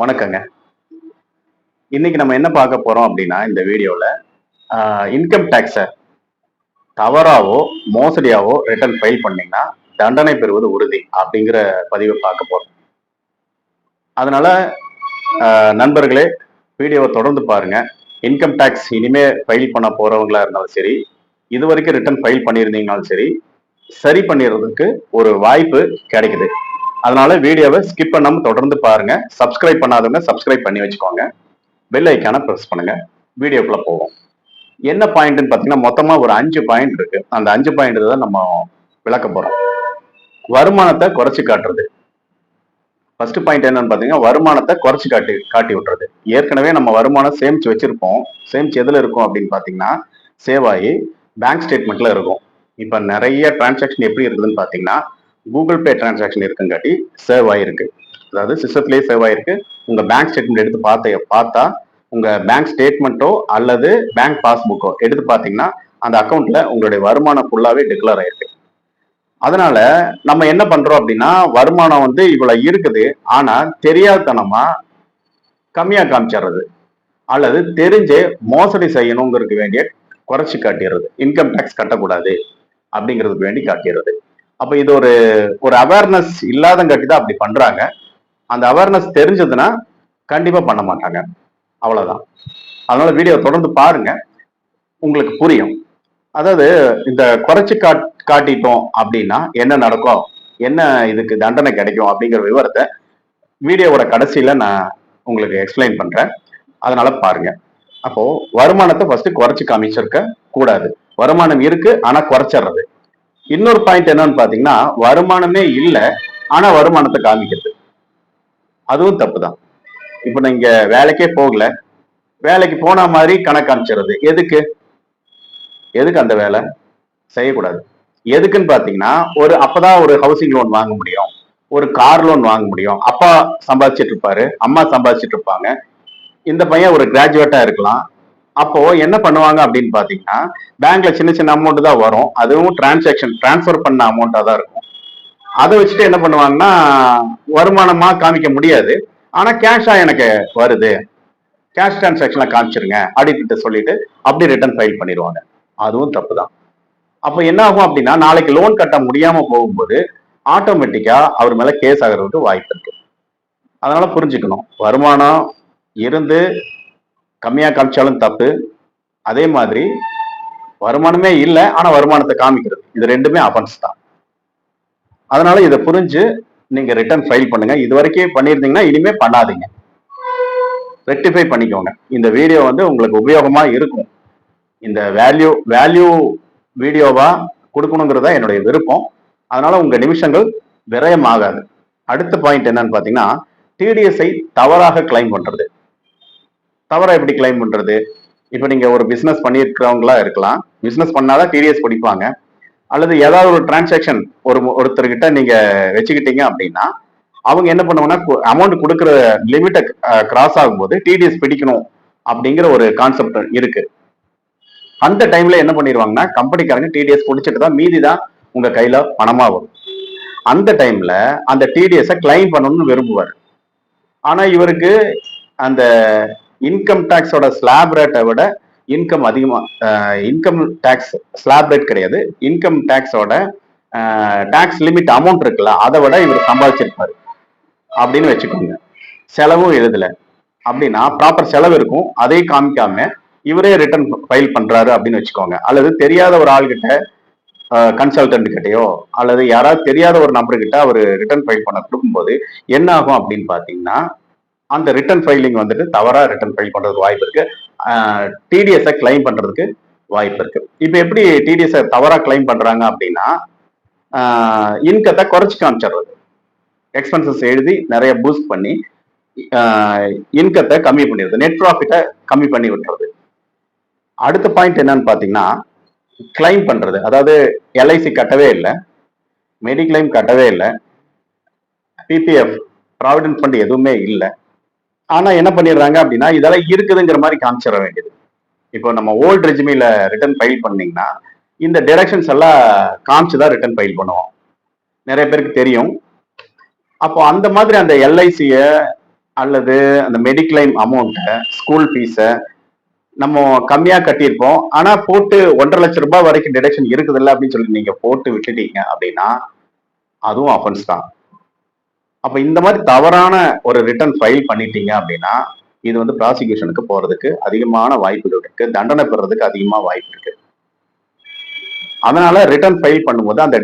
வணக்கங்க. இன்னைக்கு நம்ம என்ன பார்க்க போறோம் அப்படின்னா இந்த வீடியோல இன்கம் டேக்ஸை தவறாவோ மோசடியாவோ ரிட்டர்ன் ஃபைல் பண்ணீங்கன்னா தண்டனை பெறுவது உறுதி அப்படிங்கிற பதிவை பார்க்க போறோம். அதனால நண்பர்களே வீடியோவை தொடர்ந்து பாருங்க. இன்கம் டேக்ஸ் இனிமே ஃபைல் பண்ண போறவங்களா இருந்தாலும் சரி இது வரைக்கும் ரிட்டர்ன் ஃபைல் பண்ணியிருந்தீங்கனாலும் சரி சரி பண்ணிடுறதுக்கு ஒரு வாய்ப்பு கிடைக்குது. அதனால வீடியோவை ஸ்கிப் பண்ணாம தொடர்ந்து பாருங்க. சப்ஸ்கிரைப் பண்ணாதவங்க சப்ஸ்கிரைப் பண்ணி வச்சுக்கோங்க. பெல் ஐக்கான ப்ரெஸ் பண்ணுங்க. வீடியோக்குள்ள போவோம். என்ன பாயிண்ட்னு பார்த்தீங்கன்னா மொத்தமா ஒரு அஞ்சு பாயிண்ட் இருக்கு. அந்த அஞ்சு பாயிண்ட் தான் நம்ம விளக்க போறோம். வருமானத்தை குறைச்சு காட்டுறது. ஃபர்ஸ்ட் பாயிண்ட் என்னன்னு பார்த்தீங்கன்னா வருமானத்தை குறைச்சு காட்டி காட்டி விட்டுறது. ஏற்கனவே நம்ம வருமானம் சேமிச்சு வச்சிருப்போம். சேமிச்சு எதுல இருக்கும் அப்படின்னு பார்த்தீங்கன்னா சேவ் ஆகி பேங்க் ஸ்டேட்மெண்ட்ல இருக்கும். இப்போ நிறைய டிரான்சாக்ஷன் எப்படி இருக்குதுன்னு பார்த்தீங்கன்னா கூகுள் பே டிரான்சாக்ஷன் இருக்குங்காட்டி சேவ் ஆயிருக்கு. அதாவது சிஸ்டத்திலேயே சேவ் ஆயிருக்கு. உங்க பேங்க் ஸ்டேட்மெண்ட் எடுத்து பார்த்த பார்த்தா உங்க பேங்க் ஸ்டேட்மெண்ட்டோ அல்லது பேங்க் பாஸ்புக்கோ எடுத்து பார்த்தீங்கன்னா அந்த அக்கௌண்ட்ல உங்களுடைய வருமானம் ஃபுல்லாவே டிக்ளேர் ஆயிருக்கு. அதனால நம்ம என்ன பண்றோம் அப்படின்னா வருமானம் வந்து இவ்வளவு இருக்குது. ஆனா தெரியாதனமா கம்மியா காமிச்சிடுறது அல்லது தெரிஞ்சு மோசடி செய்யணுங்கிறதுக்கு வேண்டிய குறைச்சி காட்டிடுறது இன்கம் டேக்ஸ் கட்டக்கூடாது. அப்படிங்கிறதுக்கு வேண்டி காட்டிடுறது அப்ப இது ஒரு ஒரு அவேர்னஸ் இல்லாதங்காட்டி தான் அப்படி பண்றாங்க. அந்த அவேர்னஸ் தெரிஞ்சதுன்னா கண்டிப்பா பண்ண மாட்டாங்க. அவ்வளவுதான். அதனால வீடியோ தொடர்ந்து பாருங்க. உங்களுக்கு புரியும். அதாவது இந்த குறைச்சு காட் காட்டிட்டோம் அப்படின்னா என்ன நடக்கும்? என்ன இதுக்கு தண்டனை கிடைக்கும் அப்படிங்கிற விவரத்தை வீடியோவோட கடைசியில நான் உங்களுக்கு எக்ஸ்பிளைன் பண்றேன். அதனால பாருங்க. அப்போ வருமானத்தை ஃபர்ஸ்ட் குறைச்சு காமிச்சிருக்க கூடாது. வருமானம் இருக்கு ஆனா குறைச்சிடுறது இன்னொரு பாயிண்ட் என்னன்னு பாத்தீங்கன்னா வருமானமே இல்லை ஆனா வருமானத்தை காமிக்கிறது. அதுவும் தப்பு தான் இப்போ நீங்க வேலைக்கே போகல. வேலைக்கு போன மாதிரி கணக்கு காமிச்சிடுறது. எதுக்கு? எதுக்கு அந்த வேலை? செய்யக்கூடாது. எதுக்குன்னு பாத்தீங்கன்னா ஒரு அப்பதான் ஒரு ஹவுசிங் லோன் வாங்க முடியும். ஒரு கார் லோன் வாங்க முடியும். அப்பா சம்பாதிச்சிட்டு இருப்பாரு அம்மா சம்பாதிச்சிட்டு இருப்பாங்க. இந்த பையன் ஒரு கிராஜுவேட்டா இருக்கலாம். அப்போ என்ன பண்ணுவாங்க அப்படின்னு பாத்தீங்கன்னா பேங்க்ல சின்ன சின்ன அமௌண்ட் தான் வரும். அதுவும் டிரான்சாக்ஷன் டிரான்ஸ்ஃபர் பண்ண அமௌண்டா தான் இருக்கும். அதை வச்சுட்டு என்ன பண்ணுவாங்கன்னா வருமானமா காமிக்க முடியாது. ஆனா கேஷா எனக்கு வருது. கேஷ் டிரான்சாக்ஷன்ல காமிச்சிருங்க ஆடிட்டு சொல்லிட்டு அப்படி ரிட்டர்ன் ஃபைல் பண்ணிடுவாங்க. அதுவும் தப்பு தான். அப்போ என்ன ஆகும் அப்படின்னா நாளைக்கு லோன் கட்ட முடியாம போகும்போது ஆட்டோமேட்டிக்கா அவர் மேல கேஸ் ஆகிறதுக்கு வாய்ப்பு இருக்கு. அதனால புரிஞ்சுக்கணும். வருமானம் இருந்து கம்மியாக காமிச்சாலும் தப்பு. அதே மாதிரி வருமானமே இல்லை ஆனால் வருமானத்தை காமிக்கிறது. இது ரெண்டுமே அஃபன்ஸ் தான். அதனால இதை புரிஞ்சு நீங்க ரிட்டர்ன் ஃபைல் பண்ணுங்க. இது வரைக்கும் பண்ணியிருந்தீங்கன்னா இனிமே பண்ணாதீங்க. ரெக்டிஃபை பண்ணிக்கோங்க. இந்த வீடியோ வந்து உங்களுக்கு உபயோகமா இருக்கும். இந்த வேல்யூ வேல்யூ வீடியோவா கொடுக்கணுங்கிறதா என்னுடைய விருப்பம். அதனால உங்க நிமிஷங்கள் விரயமாகாது. அடுத்த பாயிண்ட் என்னன்னு பாத்தீங்கன்னா டிடிஎஸ்ஐ தவறாக கிளைம் பண்றது. தவறாக எப்படி கிளைம் பண்றது? இப்போ நீங்க ஒரு பிசினஸ் பண்ணியிருக்கிறவங்களா இருக்கலாம். பிசினஸ் பண்ணாதான் டிடிஎஸ் பிடிப்பாங்க. அல்லது ஏதாவது ஒரு டிரான்சாக்ஷன் ஒரு ஒருத்தர்கிட்ட நீங்க வச்சுக்கிட்டீங்க அப்படின்னா அவங்க என்ன பண்ணுவாங்கன்னா அமௌண்ட் கொடுக்குற லிமிட்டை கிராஸ் ஆகும்போது டிடிஎஸ் பிடிக்கணும் அப்படிங்கிற ஒரு கான்செப்ட் இருக்கு. அந்த டைம்ல என்ன பண்ணிடுவாங்கன்னா கம்பெனிக்காரங்க டிடிஎஸ் பிடிச்சிட்டு தான் மீதி தான் உங்க கையில பணமா வரும் அந்த டைம்ல அந்த டிடிஎஸை கிளைம் பண்ணணும்னு விரும்புவார். ஆனா இவருக்கு அந்த இன்கம் டேக்ஸோட ஸ்லாப் ரேட்டை விட இன்கம் அதிகமாக இன்கம் டேக்ஸ் ஸ்லாப் ரேட் கிடையாது. இன்கம் டேக்ஸோட டேக்ஸ் லிமிட் அமௌண்ட் இருக்குல்ல அதை விட இவர் சம்பாதிச்சிருப்பாரு. அப்படின்னு வச்சுக்கோங்க. செலவும் எழுதலை. அப்படின்னா ப்ராப்பர் செலவு இருக்கும். அதே காமிக்காம இவரே ரிட்டர்ன் ஃபைல் பண்றாரு அப்படின்னு வச்சுக்கோங்க. அல்லது தெரியாத ஒரு ஆள்கிட்ட கன்சல்டன்ட் கிட்டயோ அல்லது யாராவது தெரியாத ஒரு நபர்கிட்ட அவர் ரிட்டர்ன் ஃபைல் பண்ண கொடுக்கும்போது என்ன ஆகும் அப்படின்னு பார்த்தீங்கன்னா அந்த ரிட்டர்ன் ஃபைலிங் வந்துட்டு தவறாக ரிட்டர்ன் ஃபைல் பண்ணுறதுக்கு வாய்ப்பு இருக்கு. டிடிஎஸை கிளைம் பண்ணுறதுக்கு வாய்ப்பு இருக்கு. இப்போ எப்படி டிடிஎஸை தவறாக கிளைம் பண்ணுறாங்க அப்படின்னா இன்கத்தை குறைச்சி காமிச்சிடுறது. எக்ஸ்பென்சஸ் எழுதி நிறைய பூஸ்ட் பண்ணி இன்கத்தை கம்மி பண்ணிடுறது. நெட் ப்ராஃபிட்டை கம்மி பண்ணி விட்டுறது. அடுத்த பாயிண்ட் என்னன்னு பார்த்தீங்கன்னா கிளைம் பண்ணுறது அதாவது எல்ஐசி கட்டவே இல்லை. மெடிக்ளைம் கட்டவே இல்லை. பிபிஎஃப் ப்ராவிடன்ட் ஃபண்ட் எதுவுமே இல்லை. ஆனா என்ன பண்ணிடுறாங்க அப்படின்னா இதெல்லாம் இருக்குதுங்கிற மாதிரி காமிச்சிட வேண்டியது. இப்போ நம்ம ஓல்டு ரெஜிமில ரிட்டர்ன் ஃபைல் பண்ணீங்கன்னா இந்த டைரக்ஷன்ஸ் எல்லாம் காமிச்சு தான் ரிட்டர்ன் ஃபைல் பண்ணுவோம். நிறைய பேருக்கு தெரியும். அப்போ அந்த மாதிரி அந்த எல்ஐசிய அல்லது அந்த மெடிக்ளைம் அமௌண்ட்டை ஸ்கூல் ஃபீஸை நம்ம கம்மியாக கட்டியிருப்போம். ஆனால் போட்டு ஒன்றரை லட்சம் ரூபாய் வரைக்கும் டிடக்ஷன் இருக்குதுல்ல அப்படின்னு சொல்லி நீங்கள் போட்டு விட்டுட்டீங்க அப்படின்னா அதுவும் அஃபென்ஸ் தான். அப்ப இந்த மாதிரி தவறான ஒரு ரிட்டர்ன் ஃபைல் பண்ணிட்டீங்க அப்படின்னா இது வந்து ப்ராசிக்யூஷனுக்கு போறதுக்கு அதிகமான வாய்ப்புகள் இருக்கு. தண்டனை பெறதுக்கு அதிகமா வாய்ப்பு இருக்கு. அதனால ரிட்டர்ன் ஃபைல் பண்ணும்போது அந்த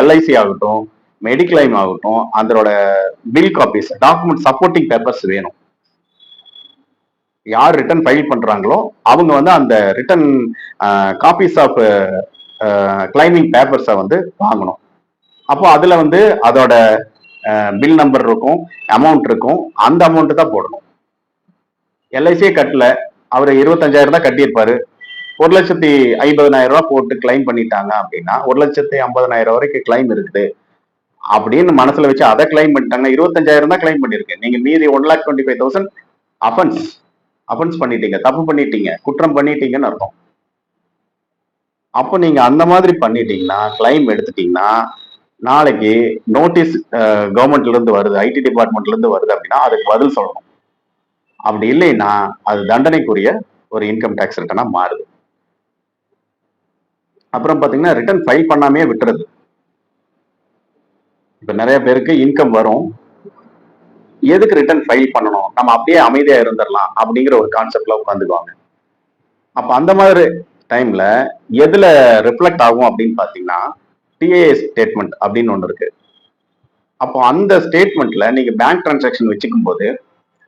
எல்ஐசி ஆகட்டும் மெடிக்ளைம் ஆகட்டும் அதோட bill copies document supporting papers வேணும். யார் ரிட்டர்ன் ஃபைல் பண்றாங்களோ அவங்க வந்து அந்த ரிட்டர்ன் காப்பீஸ் ஆஃப் கிளைமிங் பேப்பர்ஸை வந்து வாங்கணும். அப்போ அதுல வந்து அதோட பில் நம்பர் இருக்கும் அமௌண்ட் இருக்கும் அந்த அமௌண்ட் தான் போடணும். எல்ஐசியே கட்டல அவர் இருபத்தஞ்சாயிரம் தான் கட்டியிருப்பாரு. ஒரு லட்சத்தி ஐம்பதனாயிரம் ரூபா போட்டு கிளைம் பண்ணிட்டாங்க அப்படின்னா ஒரு லட்சத்தி ஐம்பதனாயிரம் வரைக்கும் கிளைம் இருக்குது. அப்படின்னு மனசுல வச்சு அதை கிளைம் பண்ணிட்டாங்க. இருபத்தஞ்சாயிரம் தான் கிளைம் பண்ணிருக்கு நீங்க மீதி one lakh twenty five thousand offence offence பண்ணிட்டீங்க. தப்பு பண்ணிட்டீங்க. குற்றம் பண்ணிட்டீங்கன்னு அர்த்தம். அப்போ நீங்க அந்த மாதிரி பண்ணிட்டீங்கன்னா கிளைம் எடுத்துட்டீங்கன்னா நாளைக்கு நோட்டீஸ் கவர்மெண்ட்ல இருந்து வருது ஐடி டிபார்ட்மெண்ட்ல இருந்து வருது அப்படின்னா அதுக்கு பதில் சொல்லணும். அப்படி இல்லைன்னா அது தண்டனைக்குரிய ஒரு இன்கம் டேக்ஸ் ரிட்டனா மாறுது. அப்புறம் பாத்தீங்கன்னா ரிட்டர்ன் ஃபைல் பண்ணாமே விட்டுறது. இப்ப நிறைய பேருக்கு இன்கம் வரும். எதுக்கு ரிட்டர்ன் ஃபைல் பண்ணணும்? நம்ம அப்படியே அமைதியா இருந்துடலாம் அப்படிங்கிற ஒரு கான்செப்ட்ல உட்காந்துக்குவாங்க. அப்ப அந்த மாதிரி டைம்ல எதுல ரிஃப்ளெக்ட் ஆகும் அப்படின்னு பாத்தீங்கன்னா டிஏஏ ஸ்டேட்மெண்ட் அப்படின்னு ஒன்று இருக்கு. அப்போ அந்த ஸ்டேட்மெண்ட்ல நீங்க பேங்க் டிரான்சாக்ஷன் வச்சுக்கும் போது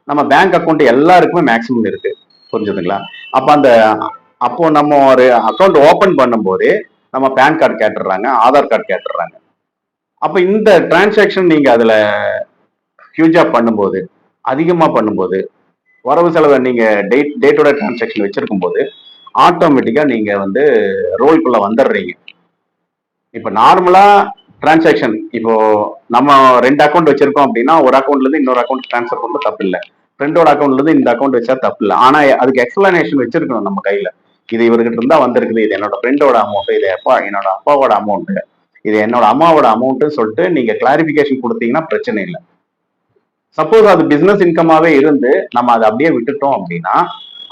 நம்ம பேங்க் அக்கௌண்ட் எல்லாருக்குமே மேக்ஸிமம் இருக்கு. புரிஞ்சுதுங்களா? அப்போ அந்த அப்போ நம்ம ஒரு அக்கௌண்ட் ஓபன் பண்ணும்போது நம்ம பேன் கார்டு கேட்டுடுறாங்க ஆதார் கார்டு கேட்டுடுறாங்க. அப்போ இந்த டிரான்சாக்ஷன் நீங்க அதுல ஹியூஜா பண்ணும்போது அதிகமாக பண்ணும்போது வரவு செலவை நீங்க டேட் டேட்டோட டிரான்சாக்ஷன் வச்சிருக்கும் போது ஆட்டோமேட்டிக்கா நீங்க வந்து ரோல்குள்ள வந்துடுறீங்க. இப்போ நார்மலா டிரான்சாக்ஷன் இப்போ நம்ம ரெண்டு அக்கௌண்ட் வச்சிருக்கோம் அப்படின்னா ஒரு அக்கௌண்ட்ல இருந்து இன்னொரு அக்கௌண்ட் ட்ரான்ஸ்ஃபர் பண்ணுறது தப்பு இல்லை ஃப்ரெண்டோட அக்கௌண்ட்ல இருந்து இந்த அக்கௌண்ட் வச்சா தப்பு இல்லை ஆனா அதுக்கு எக்ஸ்பிளனேஷன் வச்சிருக்கணும் நம்ம கையில. இது இவர்கிட்ட இருந்தா வந்திருக்குது. இது என்னோட ஃப்ரெண்டோட அமௌண்ட் இது அப்பா என்னோட அப்பாவோட அமௌண்ட் இது என்னோட அம்மாவோட அமௌண்ட்னு சொல்லிட்டு நீங்க கிளாரிபிகேஷன் கொடுத்தீங்கன்னா பிரச்சனை இல்லை. சப்போஸ் அது பிசினஸ் இன்கமாவே இருந்து நம்ம அதை அப்படியே விட்டுட்டோம் அப்படின்னா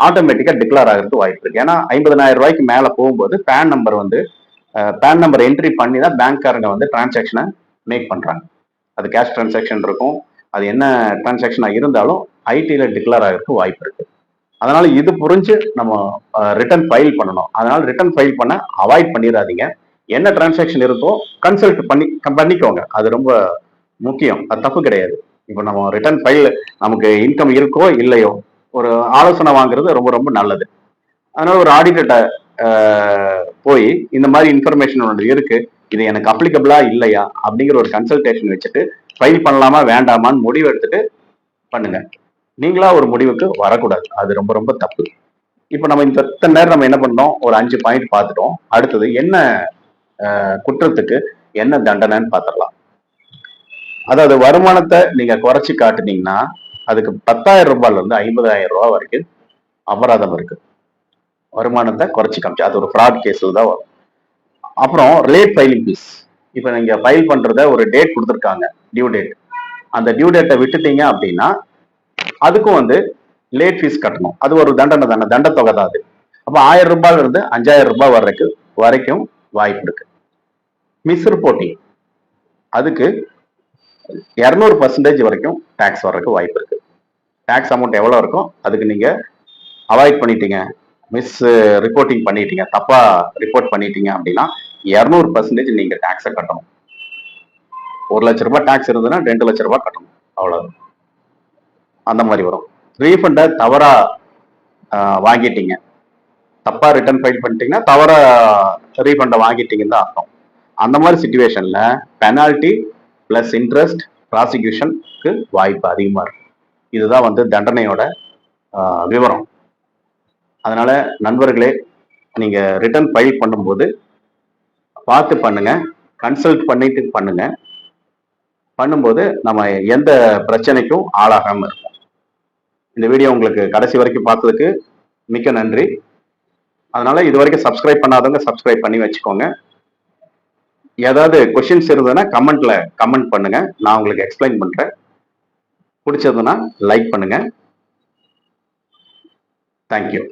ஆட்டோமேட்டிக்கா டிக்ளேர் ஆகிறதுக்கு வாய்ப்பு இருக்கு. ஏன்னா ஐம்பதனாயிரம் ரூபாய்க்கு மேல போகும்போது பேன் நம்பர் வந்து பேன் நம்பர் என்ட்ரி பண்ணி தான் பேங்க்காரங்க வந்து டிரான்சாக்ஷனை மேக் பண்ணுறாங்க அது கேஷ் டிரான்சாக்ஷன் இருக்கும். அது என்ன டிரான்சாக்ஷனாக இருந்தாலும் ஐடியில் டிக்ளேர் ஆகிறதுக்கு வாய்ப்பு இருக்குது அதனால் இது புரிஞ்சு நம்ம ரிட்டர்ன் ஃபைல் பண்ணணும். அதனால் ரிட்டர்ன் ஃபைல் பண்ண அவாய்ட் பண்ணிடாதீங்க என்ன டிரான்சாக்ஷன் இருக்கோ கன்சல்ட் பண்ணி பண்ணிக்கோங்க. அது ரொம்ப முக்கியம். அது தப்பு கிடையாது. இப்போ நம்ம ரிட்டர்ன் ஃபைல் நமக்கு இன்கம் இருக்கோ இல்லையோ ஒரு ஆலோசனை வாங்குறது ரொம்ப ரொம்ப நல்லது. அதனால ஒரு ஆடிட்டர்கிட்ட போய் இந்த மாதிரி இன்ஃபர்மேஷன் ஒன்று இருக்கு. இது எனக்கு அப்ளிகபிளா இல்லையா? அப்படிங்கிற ஒரு கன்சல்டேஷன் வச்சுட்டு ஃபைல் பண்ணலாமா வேண்டாமான்னு முடிவு எடுத்துட்டு பண்ணுங்க. நீங்களா ஒரு முடிவுக்கு வரக்கூடாது. அது ரொம்ப ரொம்ப தப்பு. இப்போ நம்ம இந்த இத்தனை நேரம் நம்ம என்ன பண்ணோம்? ஒரு அஞ்சு பாயிண்ட் பார்த்துட்டோம். அடுத்தது என்ன குற்றத்துக்கு என்ன தண்டனைன்னு பார்த்துடலாம். அதாவது வருமானத்தை நீங்க குறைச்சி காட்டுனீங்கன்னா அதுக்கு பத்தாயிரம் ரூபாயில இருந்து ஐம்பதாயிரம் ரூபாய் வரைக்கும் அபராதம் இருக்கு. வருமானத்தை குறைச்சி காமிச்சு. அது ஒரு ஃப்ராட் கேஸில் தான் வரும். அப்புறம் லேட் ஃபைலிங் ஃபீஸ் இப்போ நீங்கள் ஃபைல் பண்ணுறத ஒரு டேட் கொடுத்துருக்காங்க டியூ டேட் அந்த டியூ டேட்டை விட்டுட்டீங்க அப்படின்னா அதுக்கும் வந்து லேட் ஃபீஸ் கட்டணும். அது ஒரு தண்டனை தானே தண்டத்தொகை தான் அது. அப்போ ஆயிரம் ரூபாயிலிருந்து அஞ்சாயிரம் ரூபாய் வரைக்கும் வரைக்கும் வாய்ப்பு இருக்கு. மிஸ் ரிப்போர்ட்டிங் அதுக்கு இரநூறு பர்சன்டேஜ் வரைக்கும் டேக்ஸ் வர்றதுக்கு வாய்ப்பு இருக்கு. டேக்ஸ் அமௌண்ட் எவ்வளோ இருக்கும் அதுக்கு நீங்கள் அவாய்ட் பண்ணிட்டீங்க. மிஸ் ரிப்போர்ட்டிங் பண்ணிட்டீங்க தப்பா ரிப்போர்ட் பண்ணிட்டீங்க அப்படின்னா இரநூறு பர்சன்டேஜ் நீங்க டேக்ஸை கட்டணும். ஒரு லட்ச ரூபாய் டேக்ஸ் இருந்ததுன்னா ரெண்டு லட்ச ரூபாய் கட்டணும். அவ்வளவு அந்த மாதிரி வரும். ரீஃபண்டை தவறா வாங்கிட்டீங்க. தப்பா ரிட்டர்ன் ஃபைல் பண்ணிட்டீங்கன்னா தவற ரீஃபண்டை வாங்கிட்டீங்கன்னு தான் அர்த்தம். அந்த மாதிரி சுச்சுவேஷன்ல பெனால்டி பிளஸ் இன்ட்ரெஸ்ட் ப்ராசிக்யூஷனுக்கு வாய்ப்பு அதிகமாக இருக்கும் இதுதான் வந்து தண்டனையோட விவரம். அதனால நண்பர்களே நீங்க ரிட்டர்ன் ஃபைல் பண்ணும்போது பார்த்து பண்ணுங்க கன்சல்ட் பண்ணிட்டு பண்ணுங்க. பண்ணும்போது நம்ம எந்த பிரச்சனைக்கும் ஆளாகாமல் இருக்கும் இந்த வீடியோ உங்களுக்கு கடைசி வரைக்கும் பார்த்ததுக்கு மிக்க நன்றி. அதனால இது வரைக்கும் சப்ஸ்கிரைப் பண்ணாதவங்க சப்ஸ்கிரைப் பண்ணி வச்சுக்கோங்க. ஏதாவது கொஷின்ஸ் இருந்ததுன்னா கமெண்ட்ல கமெண்ட் பண்ணுங்க. நான் உங்களுக்கு எக்ஸ்பிளைன் பண்றேன். பிடிச்சதுன்னா லைக் பண்ணுங்க. தேங்க்யூ